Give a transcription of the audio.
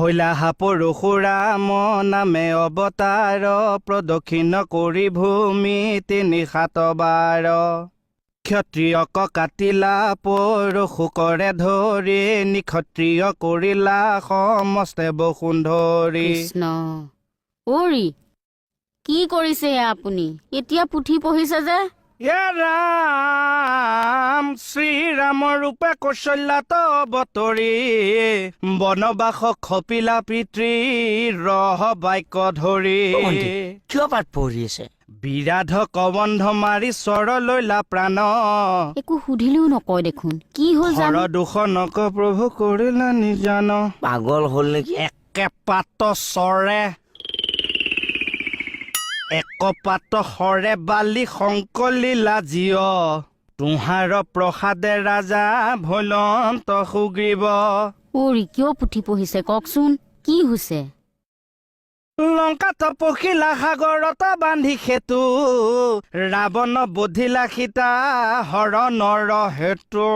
হৈলাহা পৰশুৰাম নামে অৱতাৰ প্ৰদক্ষিণ কৰি ভূমি তিনি সাত বাৰ। ক্ষত্ৰিয়ক কাটিলা পৰশু কৰে ধৰি নিক্ষত্ৰিয় কৰিলা সমস্তে বসুন্ধৰি কৃষ্ণ অৰি কি কৰিছে আপুনি? এতিয়া পুথি পঢ়িছে যে? ৰাম শ্ৰীৰামৰ ৰূপে কৌশল্যাত অৱতৰি। বনবাস খপিলা পিতৃ ৰহ বাক্য ধৰি। কিয় পাঠ পঢ়ি আছে? বিৰাধ কবন্ধ মাৰি চৰ লৈলা প্ৰাণ। একো সুধিলেও নকয় দেখোন। কি হ'ল জানো? দুখ নক প্ৰভু কৰিলা নিজান। পাগল হ'ল নেকি? একে পাত চৰে এক পাত সৰে বালি শংকলীলা জীয়। তোহাৰ প্ৰসাদে ৰাজা ভৈলন্ত সুগ্ৰীৱ অৰি কিয় পুথি পঢ়িছে? কওকচোন কি হৈছে? লংকাত পখিলা সাগৰত বান্ধি সেতু ৰাৱণ বধিলা সীতা হৰণৰ হেতু।